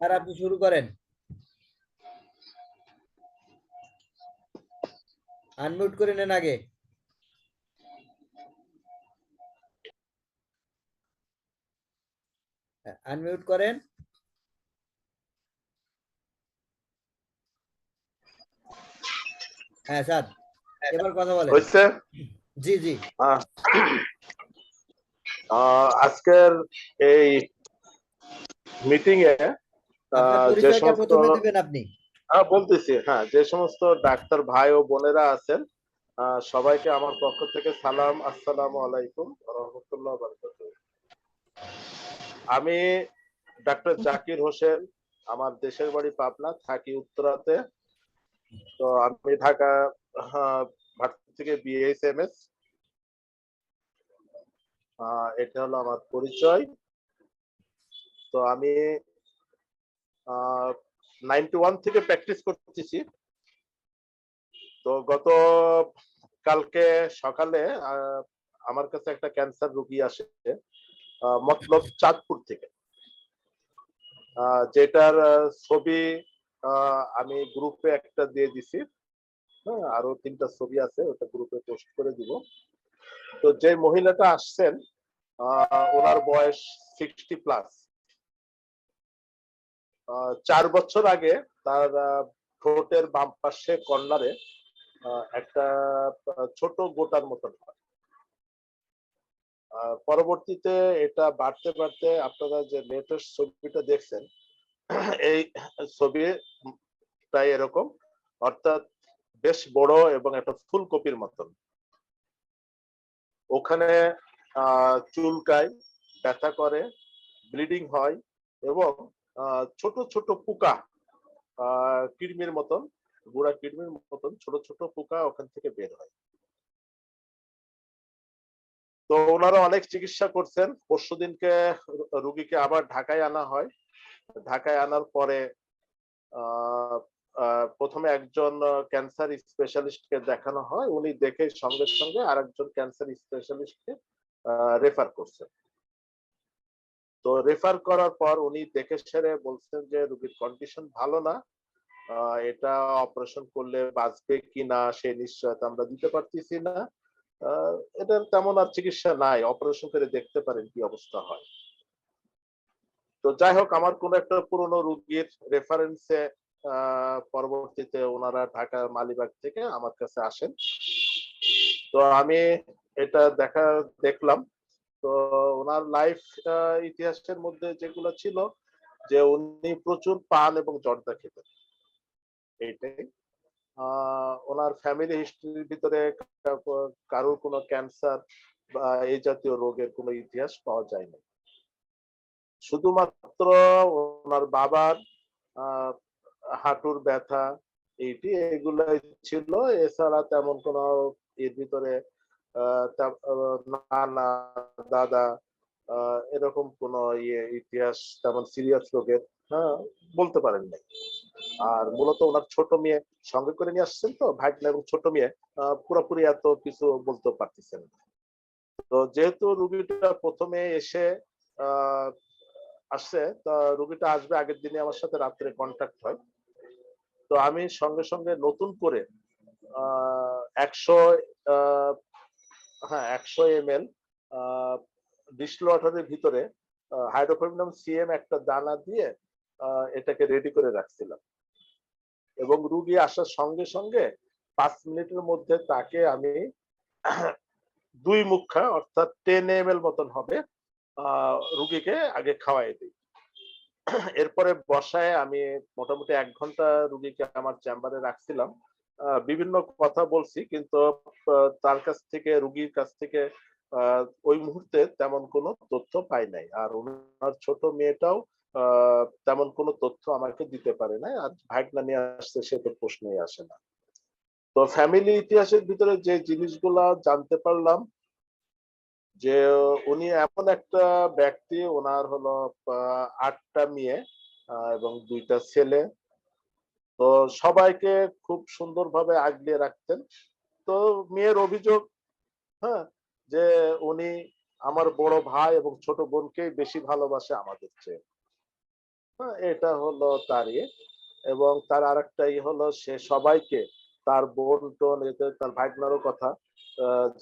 আর আপনি শুরু করেন। আনমিউট করে নেন আগে। আনমিউট করেন। হ্যাঁ স্যার এবার কথা বলেন। হয়েছে? জি জি। আজকের এই মিটিং এ যে সমস্ত হ্যাঁ, বলতেছি হ্যাঁ যে সমস্ত ডাক্তার ভাই ও বোনেরা আছেন সবাইকে আমার পক্ষ থেকে সালাম আসসালামু আলাইকুম রহমতুল্লাহ আমি ডাক্তার জাকির হোসেন আমার দেশের বাড়ি পাবনা থাকি উত্তরাতে। তো আমি ঢাকা আহ, ভার্সিটি থেকে বিএসএমএস এটা হলো আমার পরিচয়। তো আমি নাইনটি ওয়ান থেকে প্র্যাকটিস করতেছি। তো গত কালকে সকালে আমার কাছে একটা ক্যান্সার রোগী আসে মতলব চাঁদপুর থেকে। যেটার ছবি আমি গ্রুপে একটা দিয়ে দিছি। হ্যাঁ আরও তিনটা ছবি আছে, ওটা গ্রুপে পোস্ট করে দিব। তো যে মহিলাটা আসছেন ওনার বয়স সিক্সটি প্লাস চার বছর আগে তার ঠোঁটের বাম পাশে কর্নারে একটা ছোট গোটার মতন হয়। পরবর্তীতে এটা বাড়তে বাড়তে আপনারা যে লেটেস্ট ছবিটা দেখছেন, এই ছবি প্রায় এরকম, অর্থাৎ বেশ বড় এবং একটা ফুলকপির মতন। ওখানে চুলকায়, ব্যথা করে, ব্লিডিং হয় এবং ছোট ছোট পোকা কৃমির মতন, গুড়া কৃমির মতন ছোট ছোট পোকা ওখান থেকে বের হয়। তো ওনারা অনেক চিকিৎসা করছেন। পরশু দিনকে রুগীকে আবার ঢাকায় আনা হয়। ঢাকায় আনার পরে প্রথমে একজন ক্যান্সার স্পেশালিস্টকে দেখানো হয়। উনি দেখে সঙ্গে সঙ্গে আরেকজন ক্যান্সার স্পেশালিস্টকে রেফার করছেন। তো রেফার করার পর উনি দেখে সেরে বলছেন যে, রুগীর কন্ডিশন ভালো না। এটা অপারেশন করলে বাঁচবে কি না সেই নিশ্চয়তা আমরা দিতে পারতেছি না। এটার তেমন আর চিকিৎসা নাই। অপারেশন করে দেখতে পারেন কি অবস্থা হয়। তো যাই হোক, আমার কোন একটা পুরনো রুগীর রেফারেন্সে পরবর্তীতে ওনারা ঢাকা মালিবাগ থেকে আমার কাছে আসেন। তো আমি এটা দেখা, দেখলাম। তো ওনার লাইফ ইতিহাসের মধ্যে যেগুলো ছিল যে উনি প্রচুর পান এবং জর্দা খেতেন। এইটাই ওনার ফ্যামিলি হিস্ট্রির ভিতরে কারোর কোনো ক্যান্সার বা এই জাতীয় রোগের কোনো ইতিহাস পাওয়া যায়নি। শুধুমাত্র ওনার বাবার হাঁটুর ব্যথা এইটি এগুলাই ছিল। এছাড়া তেমন কোনো এর ভিতরে নানা দাদা এরকম কোন ইয়ে ইতিহাস তেমন সিরিয়াস রোগের হ্যাঁ বলতে পারেন নাই আর মূলত ওনার ছোট মেয়ে সঙ্গে করে নিয়ে আসছেন তো ভাইটনা এবং ছোট মেয়ে পুরোপুরি এত কিছু বলতে পারতেছেন না। তো যেহেতু রুগীটা প্রথমে এসে আসছে, তা রুগীটা আসবে আগের দিনে আমার সাথে রাত্রে কন্ট্যাক্ট হয় তো আমি সঙ্গে সঙ্গে নতুন করে একশো হ্যাঁ একশো এম এল ডিস্টিল ওয়াটারের ভিতরে হাইড্রোফোবিনাম সিএম একটা দানা দিয়ে এটাকে রেডি করে রাখছিলাম। এবং রুগী আসার সঙ্গে সঙ্গে পাঁচ মিনিটের মধ্যে তাকে আমি দুই মুখা, অর্থাৎ টেন এম এল মতন হবে রুগীকে আগে খাওয়াই দিই। এরপরে বসায় আমি মোটামুটি এক ঘণ্টা রুগীকে আমার চেম্বারে রাখছিলাম। বিভিন্ন কথা বলছি, কিন্তু তার কাছ থেকে, রুগীর কাছ থেকে ওই মুহূর্তে তেমন কোনো তথ্য পাই নাই। আর ওনার ছোট মেয়েটাও তেমন কোনো তথ্য আমাকে দিতে পারে নাই। আর ভাগনা নিয়ে আসছে, সে তো প্রশ্নই আসে না। তো ফ্যামিলি ইতিহাসের ভিতরে যে জিনিসগুলা জানতে পারলাম, যে উনি এমন একটা ব্যক্তি, ওনার হলো আটটা মেয়ে এবং দুইটা ছেলে। তো সবাইকে খুব সুন্দরভাবে আগলিয়ে রাখতেন। তো মেয়ের অভিযোগ হ্যাঁ যে উনি আমার বড় ভাই এবং ছোট বোনকে বেশি ভালোবাসে আমাদের চেয়ে। হ্যাঁ, এটা হলো তার ইয়ে এবং তার আরেকটাই হলো সে সবাইকে তার বোন টোন তার ভাগনারও কথা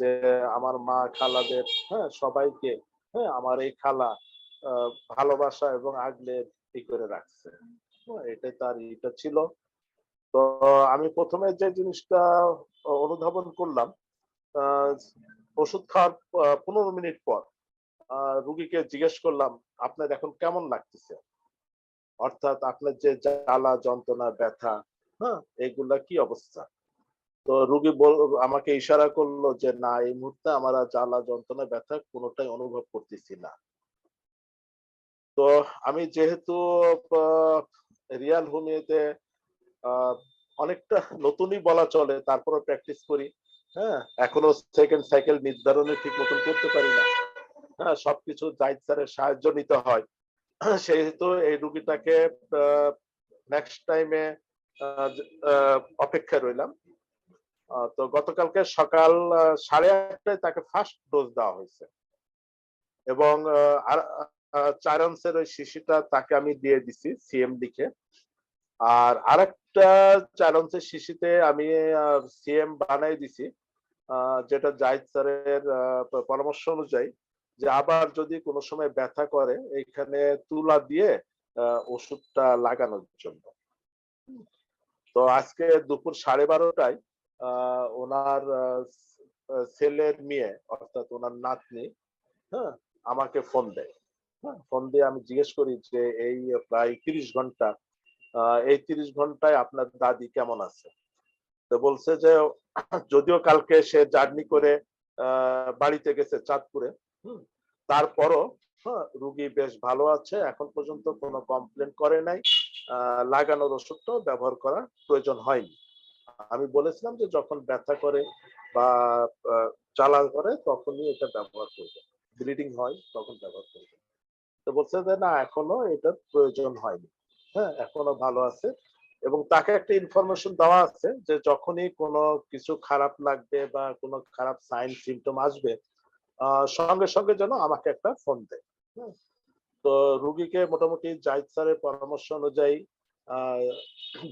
যে আমার মা খালাদের হ্যাঁ সবাইকে হ্যাঁ আমার এই খালা ভালোবাসা এবং আগলে ই করে রাখছে। হ্যাঁ, এটাই তার এটা ছিল। তো আমি প্রথমে যে জিনিসটা অনুধাবন করলাম ওষুধ খাওয়ার পনেরো মিনিট পর রুগীকে জিজ্ঞেস করলাম, আপনার এখন কেমন লাগতেছে? অর্থাৎ আপনার যে জ্বালা, যন্ত্রণা, ব্যথা হ্যাঁ এগুলা কি অবস্থা? তো রুগী বল, আমাকে ইশারা করল যে, না, এই মুহূর্তে আমার জ্বালা, যন্ত্রণা, ব্যথা কোনোটাই অনুভব করতেছি না। তো আমি যেহেতু রিয়াল হোমিওতে অনেকটা নতুনই বলা চলে তারপরে প্র্যাকটিস করি হ্যাঁ? এখনও সেকেন্ড সাইকেল নির্ধারণে ঠিক মতন করতে পারি না। হ্যাঁ সবকিছু জাহিদ স্যারের সাহায্য নিতে হয়। সেহেতু এই রুগীটাকে নেক্সট টাইমে অপেক্ষা রইলাম। তো গতকালকে সকাল সাড়ে আটটায় তাকে ফার্স্ট ডোজ দেওয়া হয়েছে। এবং আর চার আউন্সের ওই শিশিটা তাকে আমি দিয়ে দিছি সিএম লিখে আর আরেকটা আউন্সের শিশিতে আমি সিএম বানাই দিছি যেটা জাহিদ স্যারের পরামর্শ অনুযায়ী যে আবার যদি কোনো সময় ব্যথা করে এইখানে তুলা দিয়ে ওষুধটা লাগানোর জন্য। তো আজকে দুপুর সাড়ে বারোটায় ওনার ছেলের মেয়ে, অর্থাৎ ওনার নাতনি হ্যাঁ আমাকে ফোন দেয়। হ্যাঁ ফোন দিয়ে আমি জিজ্ঞেস করি যে এই প্রায় তিরিশ ঘণ্টা এই তিরিশ ঘন্টায় আপনার দাদি কেমন আছে? তো বলছে যে, যদিও কালকে সে জার্নি করে বাড়িতে গেছে চাঁদপুরে তারপরও হ্যাঁ রুগী বেশ ভালো আছে, এখন পর্যন্ত কোনো কমপ্লেন করে নাই লাগানোর ওষুধটাও ব্যবহার করার প্রয়োজন হয়নি। আমি বলেছিলাম যে, যখন ব্যথা করে বা জ্বালা করে, তখনই এটা ব্যবহার করবে। ব্লিডিং হয়, তখন ব্যবহার করবে। তো বলছে যে, না, এখনও এটার প্রয়োজন হয়নি। হ্যাঁ এখনও ভালো আছে এবং তাকে একটা ইনফরমেশন দেওয়া আছে যে যখনই কোনো কিছু খারাপ লাগবে বা কোনো খারাপ সাইন সিমটম আসবে সঙ্গে সঙ্গে যেন আমাকে একটা ফোন দেয় হ্যাঁ। তো রুগীকে মোটামুটি জাহিদ স্যারের পরামর্শ অনুযায়ী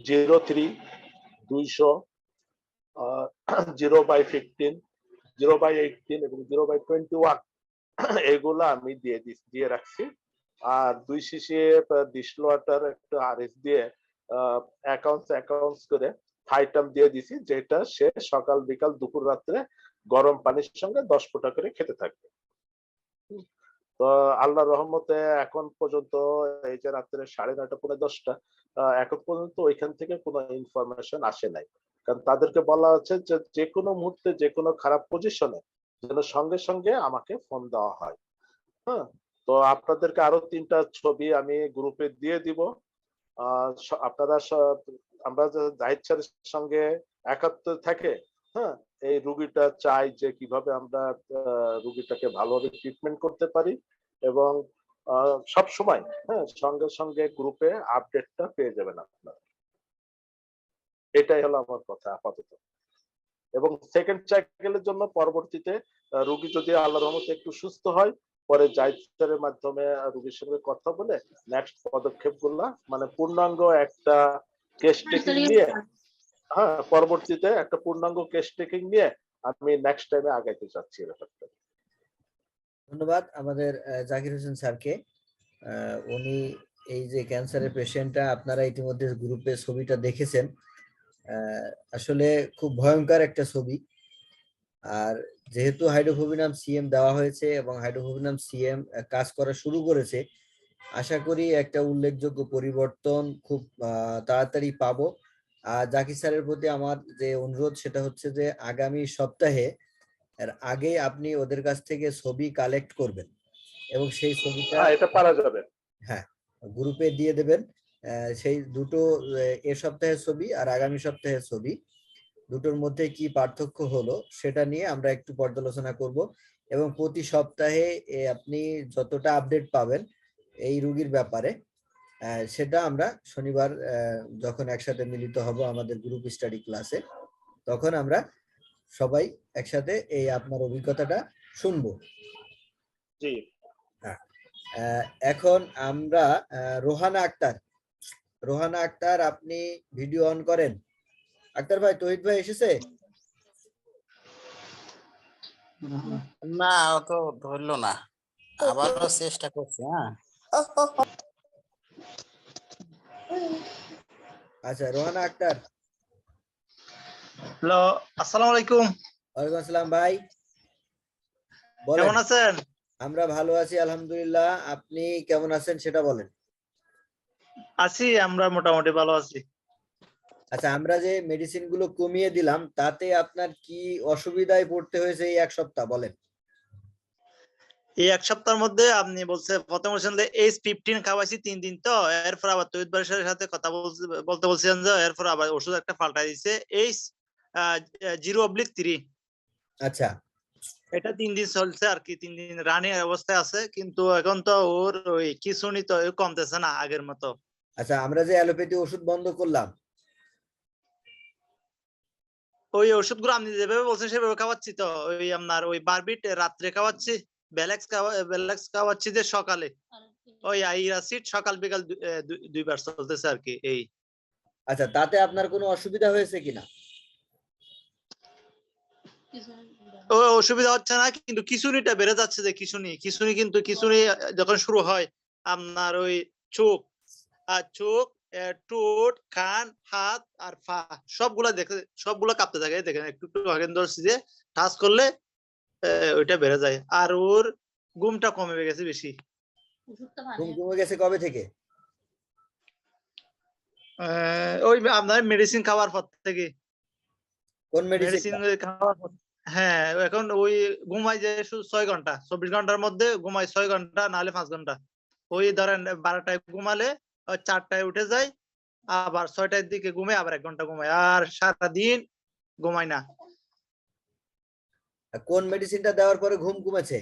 জিরো থ্রি দুইশো zero by fifteen zero by eighteen এবং জিরো বাই টোয়েন্টি ওয়ান এগুলো আমি দিয়ে দিয়ে রাখছি আর দুই শিশি ডিসল ওয়াটার একটা আরএস দিয়ে অ্যাকাউন্টস অ্যাকাউন্টস করে থাইটাম দিয়ে দিছি, যেটা সে সকাল, বিকাল, দুপুর, রাত্রে গরম পানির সঙ্গে দশ ফোঁটা করে খেতে থাকবে। তো আল্লাহ রহমতে এখন পর্যন্ত এই যে রাত্রে সাড়ে নয়টা পনেরো দশটা এখন পর্যন্ত ওইখান থেকে কোনো ইনফরমেশন আসে নাই। কারণ তাদেরকে বলা হচ্ছে যে যে কোনো মুহূর্তে, যে কোনো খারাপ পজিশনে যেন সঙ্গে সঙ্গে আমাকে ফোন দেওয়া হয়। হ্যাঁ? তো আপনাদেরকে আরও তিনটা ছবি আমি গ্রুপে দিয়ে দিব। আপনারা আমরা স্যারের সঙ্গে একাত্তর থাকে হ্যাঁ এই রুগীটা চাই যে কীভাবে আমরা রুগীটাকে ভালোভাবে ট্রিটমেন্ট করতে পারি এবং সব সময় হ্যাঁ সঙ্গে সঙ্গে গ্রুপে আপডেটটা পেয়ে যাবেন আপনারা। এটাই হলো আমার কথা আপাতত। এবং সেকেন্ড সাইকেলের জন্য পরবর্তীতে রুগী যদি আল্লাহ রহমতে একটু সুস্থ হয় পরে জাইতারের মাধ্যমে রুগীর সঙ্গে কথা বলে নেক্সট পদক্ষেপগুলা মানে পূর্ণাঙ্গ একটা কেস টেকিং নিয়ে হ্যাঁ পরবর্তীতে একটা পূর্ণাঙ্গ কেস টেকিং নিয়ে আমি নেক্সট টাইমে আগাইতে চাচ্ছি ব্যাপারটা। ধন্যবাদ আমাদের আহ, জাকির হোসেন স্যারকে। আহ, উনি এই যে ক্যান্সারের পেশেন্টটা আপনারা ইতিমধ্যে গ্রুপে ছবিটা দেখেছেন। আহ, আসলে খুব ভয়ঙ্কর একটা ছবি। আর যেহেতু হাইড্রোফোবিনাম সিএম দেওয়া হয়েছে এবং হাইড্রোফোবিনাম সিএম কাজ করা শুরু করেছে আশা করি একটা উল্লেখযোগ্য পরিবর্তন খুব তাড়াতাড়ি পাবো। আর জাকির স্যারের প্রতি আমার যে অনুরোধ সেটা হচ্ছে যে আগামী সপ্তাহে এর আগে আপনি ওদের কাছ থেকে ছবি কালেক্ট করবেন এবং সেই ছবিটা হ্যাঁ এটা পারা যাবে। হ্যাঁ গ্রুপে দিয়ে দেবেন সেই দুটো এ সপ্তাহের ছবি আর আগামী সপ্তাহের ছবি। দুটোর মধ্যে কি পার্থক্য হলো সেটা নিয়ে আমরা একটু পর্যালোচনা করব এবং প্রতি সপ্তাহে আপনি যতটা আপডেট পাবেন এই রুগীর ব্যাপারে সেটা আমরা শনিবার যখন একসাথে মিলিত হব আমাদের গ্রুপ স্টাডি ক্লাসে তখন আমরা সবাই একসাথে এই আপনার অভিজ্ঞতাটা শুনব। জি। এখন আমরা রোহানা আক্তার রোহানা আক্তার আপনি ভিডিও অন করেন? আক্তার ভাই তহিদ ভাই এসেছে? না ও তো ধরলো না। আবারও চেষ্টা করছি হ্যাঁ। আচ্ছা রোহানা আক্তার। হ্যালো আসসালামু আলাইকুম। ওয়ালাইকুম আসসালাম ভাই। কেমন আছেন? আমরা ভালো আছি আলহামদুলিল্লাহ। আপনি কেমন আছেন সেটা বলেন। আছি আমরা মোটামুটি ভালো আছি। আচ্ছা আমরা যে মেডিসিনগুলো কমিয়ে দিলাম তাতে আপনার কি অসুবিধায় পড়তে হয়েছে এই এক সপ্তাহ? বলেন। এই এক সপ্তাহের মধ্যে আপনি বলছে প্রথম বলছেন যে এইচ ফিফটিন খাওয়াইছি তিন দিন তো এরপর আবার তৈত বারিশের সাথে কথা বলতে বলতে বলছিলেন যে এরপর আবার ওষুধ একটা পাল্টাই দিছে এইচ জিরো অবলিক থ্রি আচ্ছা। এটা তিন দিন চলছে আর কি তিন দিন রানিং অবস্থায় আছে কিন্তু এখন তো ওর ওই কিছুনি তো কমতেছে না আগের মতো। আচ্ছা আমরা যে অ্যালোপ্যাথি ওষুধ বন্ধ করলাম ওই ওষুধগুলো আপনি যেভাবে বলছেন সেভাবে খাওয়াচ্ছি তো। ওই আপনার ওই বারবিট রাত্রে খাওয়াচ্ছি বেলেক্স খাওয়া বেলেক্স খাওয়াচ্ছি যে সকালে। ওই আইরাসিড সকাল বিকাল দুইবার চলতেছে আর কি এই। আচ্ছা তাতে আপনার কোনো অসুবিধা হয়েছে কিনা ও অসুবিধা হচ্ছে না কিন্তু খিচুনিটা বেড়ে যাচ্ছে যে খিচুনি খিচুনি কিন্তু খিচুনি যখন শুরু হয় আপনার ওই চোখ আর চোখ ঠোঁট কান হাত আর পা সবগুলা দেখে সবগুলা কাঁপতে থাকে। দেখেন একটু একটু ধরছি যে টাচ করলে ওইটা বেড়ে যায়। আর ওর ঘুমটা কমে গেছে বেশি। ঘুম কমে গেছে কবে থেকে? আহ, ওই আপনার মেডিসিন খাওয়ার পর থেকে। কোন মেডিসিন মেডিসিন খাওয়ার পর হ্যাঁ এখন ওই ঘুমাই যে শুধু ছয় ঘণ্টা চব্বিশ ঘণ্টার মধ্যে ঘুমাই ছয় ঘণ্টা নাহলে পাঁচ ঘণ্টা। ওই ধরেন বারোটায় ঘুমালে ওই চারটায় উঠে যায় আবার ছয়টার দিকে ঘুমে আবার এক ঘণ্টা ঘুমাই। আর সারা দিন ঘুমাই না। কোন মেডিসিনটা দেওয়ার পরে ঘুম কমেছে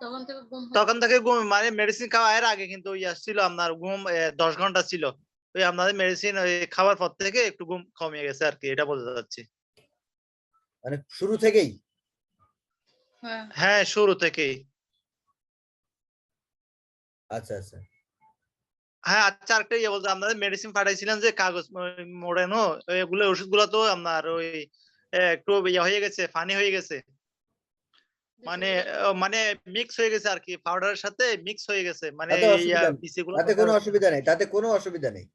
তখন থেকে ঘুম। তখন থেকে ঘুম মানে মেডিসিন খাওয়ার আগে কিন্তু ওই ছিল আপনার ঘুম দশ ঘণ্টা ছিল। ওই আপনাদের মেডিসিন ওই খাওয়ার পর থেকে একটু ঘুম কমে গেছে আর কি এটা বলতে চাচ্ছি মানে শুরু থেকেই? হ্যাঁ। হ্যাঁ শুরু থেকেই। আচ্ছা আচ্ছা। হ্যাঁ আচ্ছা আরেকটা ইয়ে বলতে আপনাদের মেডিসিন পাঠাইছিলেন যে কাগজ মোড়ানো এগুলো ওষুধগুলো তো আপনার ওই একটু ইয়ে হয়ে গেছে ফানি হয়ে গেছে। মানে মানে মিক্স হয়ে গেছে আর কি পাউডারের সাথে মিক্স হয়ে গেছে। মানে তাতে কোনো অসুবিধা নেই। তাতে কোনো অসুবিধা নেই।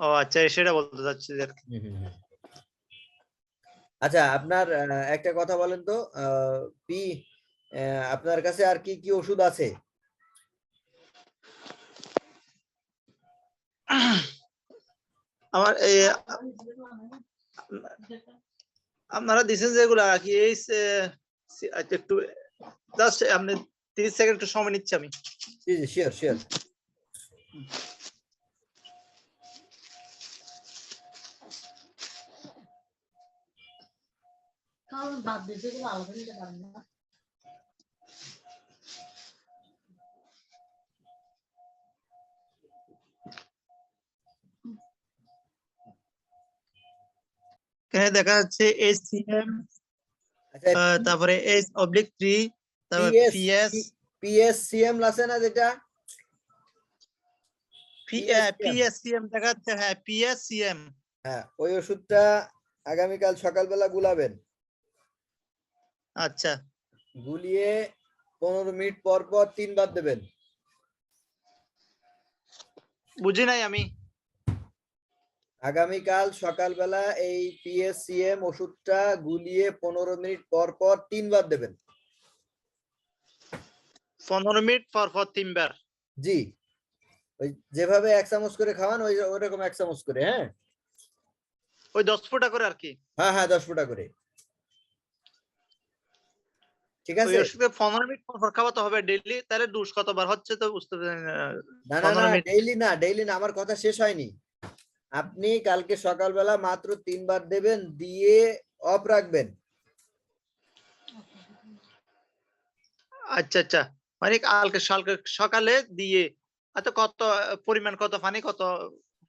ও আচ্ছা সেটা বলতে চাচ্ছি আর কি। আচ্ছা আপনার একটা কথা বলেন তো পি আপনার কাছে আর কি কি ওষুধ আছে? আমার আপনারা দিছেন যেগুলো কি এই একটু জাস্ট আপনি তিরিশ সেকেন্ড একটু সময় নিচ্ছি আমি। জি জি শিওর শিওর বাদ দিয়ে যেগুলো আলাদা নিতে পারেন না। এখানে দেখা যাচ্ছে এসিএম আচ্ছা তারপরে এস অবলিক থ্রি তারপরে পিএস পিএসসিএম আছে না যেটা? PSCM পিএসসিএম দেখা যাচ্ছে হ্যাঁ পিএসসিএম হ্যাঁ ওই ওষুধটা আগামীকাল সকালবেলা গুলাবেন। আচ্ছা। গুলিয়ে পনেরো মিনিট পর পর তিনবার দেবেন। বুঝি নাই আমি। আগামীকাল সকালবেলা এই পিএসসিএম ওষুধটা গুলিয়ে পনেরো মিনিট পর পর তিনবার দেবেন। পনেরো মিনিট পর পর তিনবার। জি। ওই যেভাবে এক চামচ করে খাওয়ান ওই ওইরকম এক চামচ করে হ্যাঁ? ওই দশ ফুটা করে আর কি? হ্যাঁ হ্যাঁ দশ ফুটা করে। ঠিক আছে? পর খাওয়াতে হবে ডেইলি তাহলে ডোজ কতবার? হচ্ছে তো বুঝতে না। না না 15 না মিনিট। ডেইলি না ডেইলি না আমার কথা শেষ হয়নি। আপনি কালকে সকালবেলা মাত্র তিনবার দেবেন দিয়ে অফ রাখবেন। আচ্ছা আচ্ছা। মানে কালকে সকালে দিয়ে আচ্ছা কত পরিমাণ কত পানি কত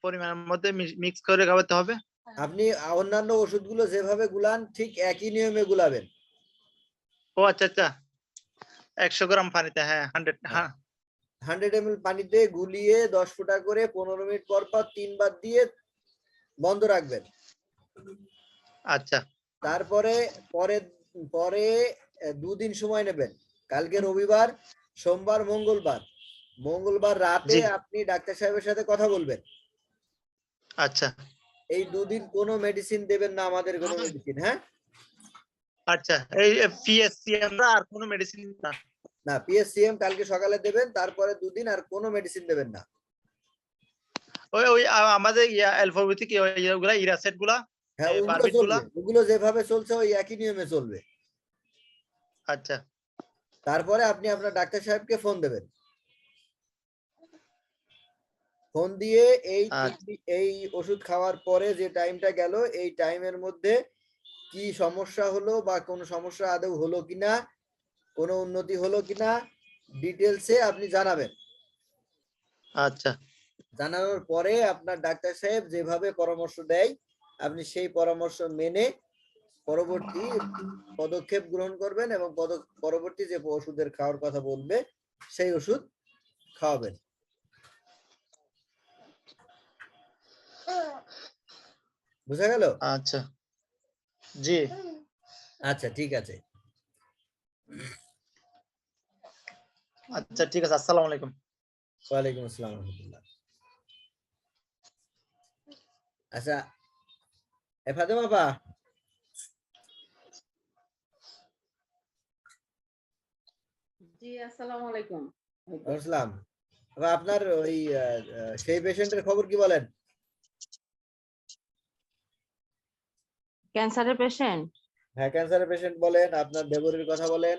পরিমাণের মধ্যে মিক্স করে খাওয়াতে হবে? আপনি অন্যান্য ওষুধগুলো যেভাবে গুলান ঠিক একই নিয়মে গুলাবেন। ও আচ্ছা আচ্ছা। একশো গ্রাম পানিতে হ্যাঁ হান্ড্রেড হ্যাঁ। হান্ড্রেড এম পানিতে গুলিয়ে দশ ফুটা করে পনেরো মিনিট পর পর তিনবার দিয়ে বন্ধ রাখবেন। আচ্ছা। তারপরে পরে পরে দুদিন সময় নেবেন। কালকে রবিবার সোমবার মঙ্গলবার। মঙ্গলবার রাতে আপনি ডাক্তার সাহেবের সাথে কথা বলবেন। আচ্ছা। এই দুদিন কোনো মেডিসিন দেবেন না আমাদের কোনো মেডিসিন হ্যাঁ? আচ্ছা এই পিএসসি আমরা আর কোনো মেডিসিন না। না পিএসসিএম কালকে সকালে দেবেন তারপরে দুদিন আর কোনো মেডিসিন দেবেন না। ওই ওই আমাদের ইয়া অ্যালফাবেটিক ইয়েগুলা ইরাসেটগুলা হ্যাঁ? ওগুলো যেভাবে চলছে ওই একই নিয়মে চলবে। আচ্ছা। তারপরে আপনি আপনার ডাক্তার সাহেবকে ফোন দেবেন। ফোন দিয়ে এই আচ্ছা। এই ওষুধ খাওয়ার পরে যে টাইমটা গেল এই টাইমের মধ্যে কি সমস্যা হলো বা কোনো সমস্যা আদৌ হলো কিনা কোনো উন্নতি হলো কিনা ডিটেলসে আপনি জানাবেন। আচ্ছা। জানানোর পরে আপনার ডাক্তার সাহেব যেভাবে পরামর্শ দেয় আপনি সেই পরামর্শ মেনে পরবর্তী পদক্ষেপ গ্রহণ করবেন এবং পরবর্তী যে ওষুধের খাওয়ার কথা বলবে সেই ওষুধ খাওয়াবেন। বুঝা গেল? আচ্ছা। জি। আচ্ছা ঠিক আছে। আচ্ছা ঠিক আছে আসসালামু আলাইকুম। ওয়ালাইকুম আসসালাম রহমতুল্লাহ। আচ্ছা এ ফাতেমা আপা। জি আসসালামু আলাইকুম। আপনার ওই সেই পেশেন্টের খবর কি বলেন? ক্যান্সারের পেশেন্ট হ্যাঁ ক্যান্সারের পেশেন্ট বলেন আপনার দেবরের কথা বলেন।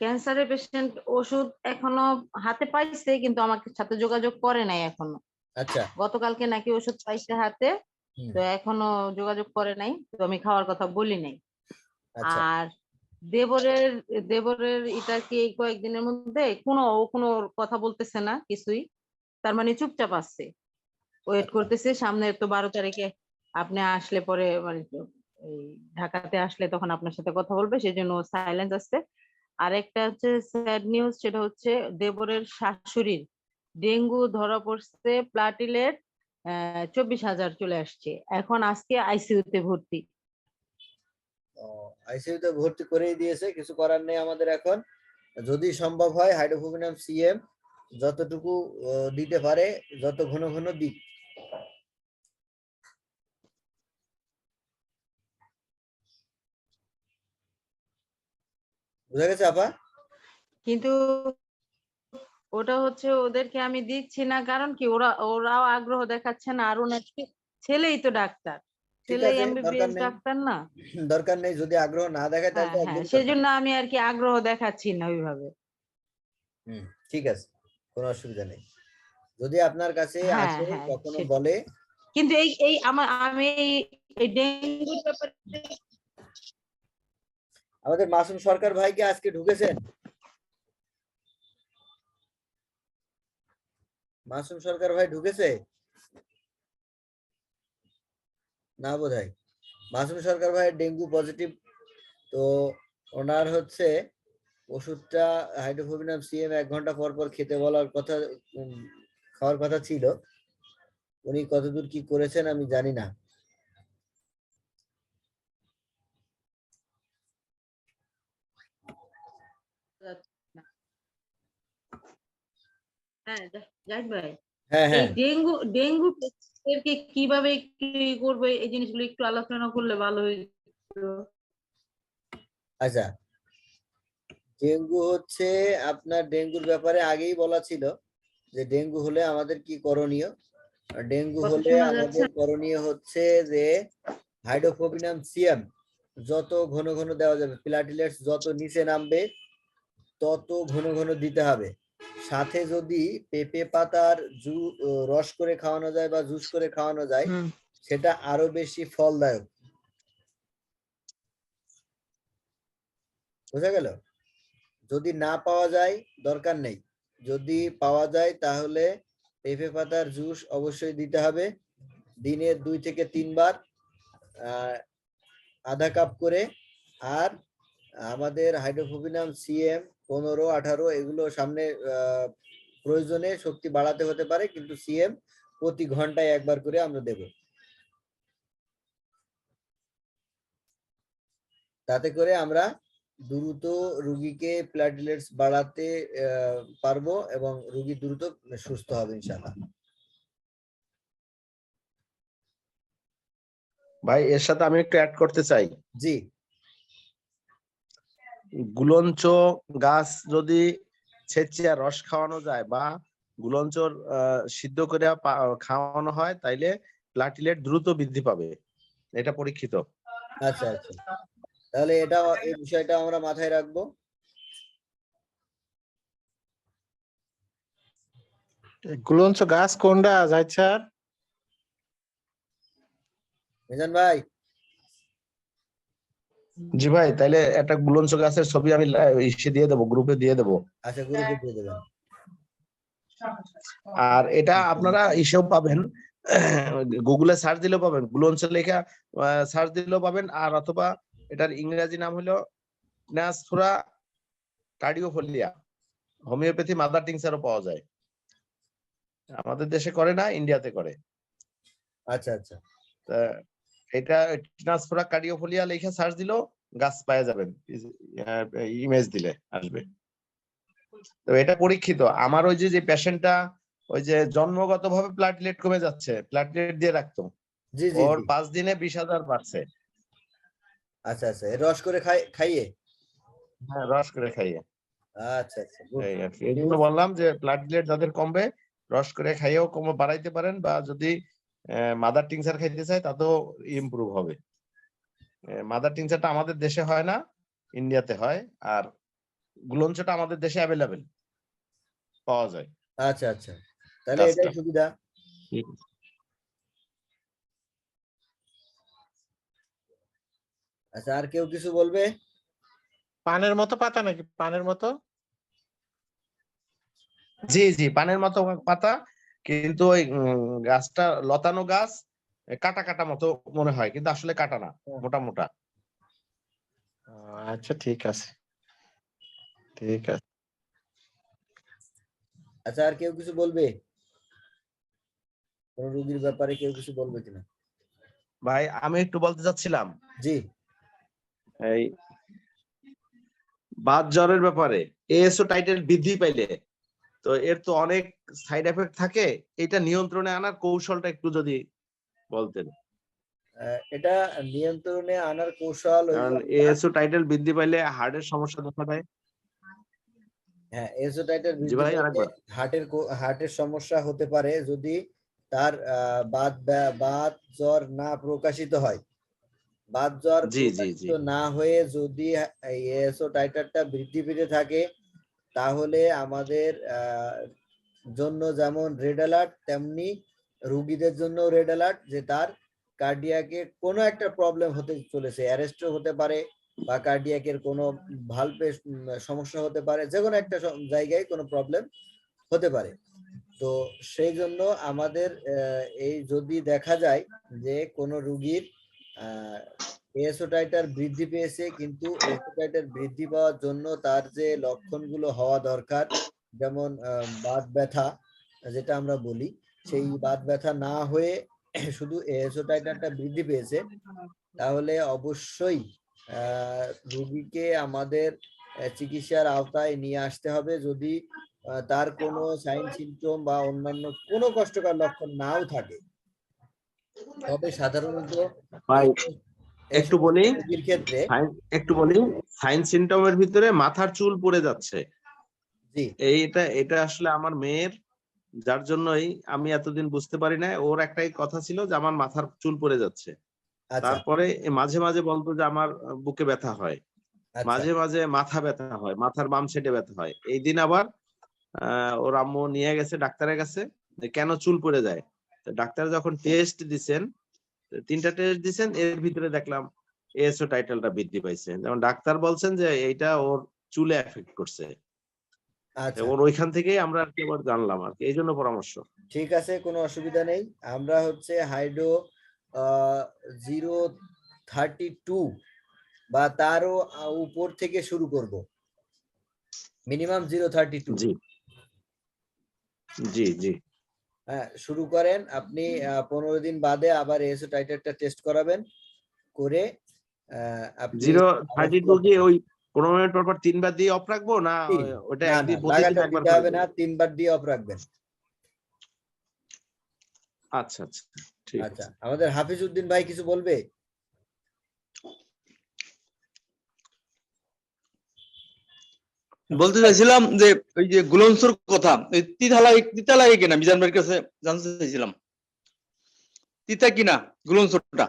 ক্যান্সারের পেশেন্ট ওষুধ এখনও হাতে পাইছে কিন্তু আমার সাথে যোগাযোগ করে নাই এখনও। আচ্ছা। গতকালকে নাকি ওষুধ পাইছে হাতে তো এখনও যোগাযোগ করে নাই তো আমি খাওয়ার কথা বলি নাই। আচ্ছা। আর দেবরের দেবরের এটা কি এই কয়েকদিনের মধ্যে কোনো ও কোনো কথা বলতেছে না কিছুই তার মানে চুপচাপ আছে। ওয়েট করতেছে সামনে তো বারো তারিখে আপনি আসলে পরে মানে ঢাকাতে আসলে তখন আপনার সাথে কথা বলবে সেই জন্য সাইলেন্স আসছে। আর একটা হচ্ছে স্যাড নিউজ সেটা হচ্ছে দেবরের শাশুড়ির ডেঙ্গু ধরা পড়ছে প্লাটিলেট চব্বিশ হাজার চলে আসছে। এখন আজকে আইসিইউতে ভর্তি। আইসিইউতে ভর্তি করেই দিয়েছে, কিছু করার নেই আমাদের এখন। যদি সম্ভব হয় হাইড্রোফোবিনাম সিএম যতটুকু দিতে পারে, যত ঘন ঘন দিক। বুঝা গেছে আপা? কিন্তু ওটা হচ্ছে ওদেরকে আমি দিচ্ছি না কারণ কি ওরা ওরাও আগ্রহ দেখাচ্ছে না। আর ওনার ছেলেই তো ডাক্তার। ছেলে এমবিবিএস ডাক্তার না। দরকার নেই যদি আগ্রহ না দেখায় হ্যাঁ তাহলে হ্যাঁ একদমই সেই জন্য আমি আর কি আগ্রহ দেখাচ্ছি না ওইভাবে। হুম, ঠিক আছে কোনো অসুবিধা নেই। যদি আপনার কাছে হ্যাঁ, আসে হ্যাঁ, কখনো বলে কিন্তু এই এই আমার আমি এই- এই ডেঙ্গুর ব্যাপারে আমাদের মাসুম সরকার ভাই ভাইকে আজকে ঢুকেছেন মাসুম সরকার ভাই ঢুকেছে? না বোধহয়। মাসুম সরকার ভাই ডেঙ্গু পজিটিভ, তো ওনার হচ্ছে ওষুধটা হাইড্রোফোবিনাম সিএম এক ঘণ্টা পর পর খেতে বলার কথা খাওয়ার কথা ছিল। উনি কতদূর কি করেছেন আমি জানি না হ্যাঁ জা- জাহিদ ভাই হ্যাঁ এই হ্যাঁ ডেঙ্গু ডেঙ্গু এরকে কীভাবে কি করবে এই জিনিসগুলো একটু আলোচনা করলে ভালো হইতো। আচ্ছা। ডেঙ্গু হচ্ছে আপনার ডেঙ্গুর ব্যাপারে আগেই বলা ছিল যে ডেঙ্গু হলে আমাদের কি করণীয়? ডেঙ্গু হলে আমাদের করণীয় হচ্ছে যে হাইড্রোফোবিনাম সিয়াম যত ঘন ঘন দেওয়া যাবে প্লাটিলেটস যত নিচে নামবে তত ঘন ঘন দিতে হবে। সাথে যদি পেঁপে পাতার জু রস করে খাওয়ানো যায় বা জুস করে খাওয়ানো যায় সেটা আরও বেশি ফলদায়ক। বোঝা গেল? যদি না পাওয়া যায় দরকার নেই। যদি পাওয়া যায় তাহলে পেঁপে পাতার জুস অবশ্যই দিতে হবে। দিনে দুই থেকে তিনবার আহ, আধা কাপ করে। আর আমাদের হাইড্রোফোবিনাম সিএম পনেরো আঠারো এগুলো সামনে প্রয়োজনে শক্তি বাড়াতে হতে পারে কিন্তু সিএম প্রতি ঘন্টায় একবার করে আমরা দেব। তাতে করে আমরা দ্রুত রুগীকে প্ল্যাটলেটস বাড়াতে আহ, পারব এবং রুগী দ্রুত সুস্থ হবে ইনশাল্লাহ ভাই এর সাথে আমি একটু অ্যাড করতে চাই। জি। গুলঞ্চ গাছ যদি ছেঁচিয়া রস খাওয়ানো যায় বা গুলঞ্চর আহ, সিদ্ধ করে খাওয়ানো হয় তাইলে প্লাটিলেট দ্রুত বৃদ্ধি পাবে। এটা পরীক্ষিত। আচ্ছা আচ্ছা। তাহলে এটা এই বিষয়টা আমরা মাথায় রাখব। গুলঞ্চ গাছ কোনটা জাহিদ স্যার? মিজান ভাই। জি ভাই তাইলে একটা গুলঞ্চ গাছের ছবি আমি ইসে দিয়ে দেবো গ্রুপে দিয়ে দেবো। আচ্ছা গ্রুপে দিয়ে দেবেন আর এটা আপনারা ইসেও পাবেন গুগলে সার্চ দিলেও পাবেন গুলঞ্চ লেখা সার্চ দিলেও পাবেন আর অথবা এটার ইংরেজি নাম হলো নাসফুরা কার্ডিওফোলিয়া হোমিওপ্যাথি মাদার টিংসারও পাওয়া যায়। আমাদের দেশে করে না ইন্ডিয়াতে করে। আচ্ছা আচ্ছা। তা এটা ট্রান্সফোরা কার্ডিওফোলিয়া লেখা সার্চ দিলেও গাছ পাওয়া যাবেন ইমেজ দিলে আসবে। তো এটা পরীক্ষিত। আমার ওই যে যে পেশেন্টটা ওই যে জন্মগতভাবে প্লাটলেট কমে যাচ্ছে প্লাটলেট দিয়ে রাখতো। জি জি ওর জি। পাঁচ দিনে বিশ হাজার বাড়ছে। আচ্ছা আচ্ছা এর রস করে খাই খাইয়ে? হ্যাঁ রস করে খাইয়ে। আচ্ছা আচ্ছা. এই এই জন্য বললাম যে প্লাটলেট যাদের কমবে রস করে খাইয়েও কমে বাড়াইতে পারেন বা যদি মাদার টিংচার খাইতে চায় তাতেও ইমপ্রুভ হবে। মাদার টিংচারটা আমাদের দেশে হয় না ইন্ডিয়াতে হয় আর গুলঞ্চটা আমাদের দেশে অ্যাভেলেবেল পাওয়া যায়। আচ্ছা আচ্ছা। তাহলে এটাই সুবিধা। আচ্ছা আর কেউ কিছু বলবে? পানের মতো পাতা নাকি? পানের মতো? জি জি পানের মতো পাতা। কিন্তু ওই উম, গাছটা লতানো গাছ কাটা কাটা মতো মনে হয় কিন্তু আসলে কাটা না মোটা মোটা। আচ্ছা ঠিক আছে। ঠিক আছে আচ্ছা আর কেউ কিছু বলবে? কোন রোগীর ব্যাপারে কেউ কিছু বলবে কিনা? ভাই আমি একটু বলতে চাচ্ছিলাম। জি। এই বাত জ্বরের ব্যাপারে এএসও টাইটেল বৃদ্ধি পাইলে তো এর তো অনেক সাইড এফেক্ট থাকে। এটা নিয়ন্ত্রণে আনার কৌশলটা একটু যদি বলতেন। এটা নিয়ন্ত্রণে আনার কৌশল এএসও টাইটেল বৃদ্ধি পাইলে হার্টের সমস্যা দেখা দেয়। হ্যাঁ জি ভাই, হার্টের হার্টের সমস্যা হতে পারে যদি তার বাত বাত জ্বর না প্রকাশিত হয়। বাত জ্বর। না হয়ে যদি এসও টাইটারটা বৃদ্ধি পেতে থাকে তাহলে আমাদের জন্য যেমন রেড অ্যালার্ট তেমনি রুগীদের জন্য রেড অ্যালার্ট যে তার কার্ডিয়াকে কোনো একটা প্রবলেম হতে চলেছে অ্যারেস্টও হতে পারে বা কার্ডিয়াকের কোনো ভালভের সমস্যা হতে পারে যে কোনো একটা জায়গায় কোনো প্রবলেম হতে পারে। তো সেই জন্য আমাদের এই যদি দেখা যায় যে কোনো রুগীর এসোটাইটার বৃদ্ধি পেয়েছে, কিন্তু এসোটাইটার বৃদ্ধি পাওয়ার জন্য তার যে লক্ষণগুলো হওয়া দরকার, যেমন বাত ব্যথা, যেটা আমরা বলি, সেই বাত ব্যথা না হয়ে শুধু এসোটাইটারটা বৃদ্ধি পেয়েছে, তাহলে অবশ্যই রোগীকে আমাদের চিকিৎসার আওতায় নিয়ে আসতে হবে। যদি তার কোনো সাইন সিমটম বা অন্যান্য কোনো কষ্টকর লক্ষণ নাও থাকে, তবে সাধারণত একটু বলি। ক্ষেত্রে। একটু বলি। সাইন সিমটমের ভিতরে মাথার চুল পড়ে যাচ্ছে। এইটা এটা আসলে আমার মেয়ের যার জন্যই আমি এতদিন বুঝতে পারি না ওর একটাই কথা ছিল যে আমার মাথার চুল পড়ে যাচ্ছে। আচ্ছা। তারপরে মাঝে মাঝে বলতো যে আমার বুকে ব্যথা হয়। আচ্ছা। মাঝে মাঝে মাথা ব্যথা হয় মাথার বাম সাইডে ব্যথা হয়। এই দিন আবার আহ, ওর আম্মু নিয়ে গেছে ডাক্তারের কাছে কেন চুল পড়ে যায়? ডাক্তার যখন টেস্ট দিছেন তিনটা টেস্ট দিচ্ছেন এর ভিতরে দেখলাম এএসও টাইটেলটা বৃদ্ধি পাইছে। যেমন ডাক্তার বলছেন যে এইটা ওর চুলে এফেক্ট করছে। আচ্ছা। এবং ওইখান থেকেই আমরা আর কি আবার জানলাম আর কি। এই জন্য পরামর্শ। ঠিক আছে কোনো অসুবিধা নেই। আমরা হচ্ছে হাইড্রো জিরো থার্টি টু বা তারও উপর থেকে শুরু করব। Minimum zero thirty two G. জি জি। শুরু করেন। আপনি পনেরো দিন বাদে আবার এসও টাইটারটা টেস্ট করাবেন করে আপনি জিরো থার্টি টু কি ওই পনেরো মিনিট পর পর তিনবার দিয়ে অফ রাখব না। ওটা একদিন প্রতিদিন একবার হবে না তিনবার দিয়ে অফ রাখবেন। আচ্ছা আচ্ছা ঠিক আচ্ছা আমাদের হাফিজ উদ্দিন ভাই কিছু বলবে? বলতে চাইছিলাম যে ওই যে গুলনসুর কথা এই তিতা লাগে তিতা লাগে কিনা? মিজান ভাইয়ের কাছে জানতে চাইছিলাম। তিতা কিনা গুলনসুরটা?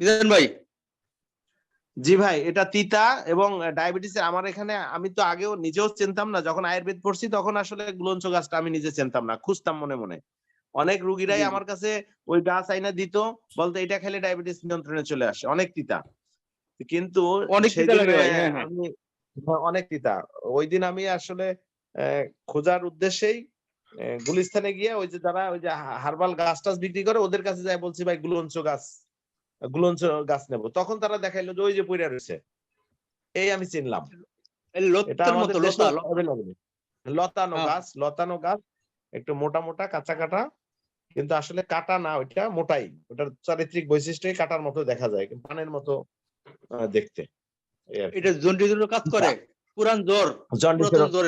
মিজান ভাই। জি ভাই এটা তিতা এবং ডায়াবেটিস আমার এখানে আমি তো আগেও নিজেও চিনতাম না যখন আয়ুর্বেদ পড়ছি তখন আসলে গুলঞ্চ গাছটা আমি নিজে চিনতাম না খুঁজতাম মনে মনে। অনেক রুগীরাই। আমার কাছে ওই গাছ আইনা দিত বলতে এটা খেলে ডায়াবেটিস নিয়ন্ত্রণে চলে আসে অনেক তিতা। কিন্তু অনেক হ্যাঁ, হ্যাঁ। আমি অনেক তিতা। ওই দিন আমি আসলে খোঁজার উদ্দেশ্যেই গুলিস্তানে গিয়ে ওই যে যারা ওই যে হার্বাল গাছ টাছ বিক্রি করে ওদের কাছে যাই বলছি ভাই গুলঞ্চ গাছ গুলঞ্চ গাছ নেব। তখন তারা দেখাইলো যে ওই যে পইরা রয়েছে এই আমি চিনলাম। লতানো হ্যাঁ। গাছ লতানো গাছ একটু মোটা মোটা কাঁচা কাটা। কিন্তু আসলে কাটা না ওইটা মোটাই। ওটার চারিত্রিক বৈশিষ্ট্যই কাটার মতো দেখা যায় পানের মতো দেখতে। এটা জন্ডিসের কাজ করে। পুরান জ্বর জ্বরের।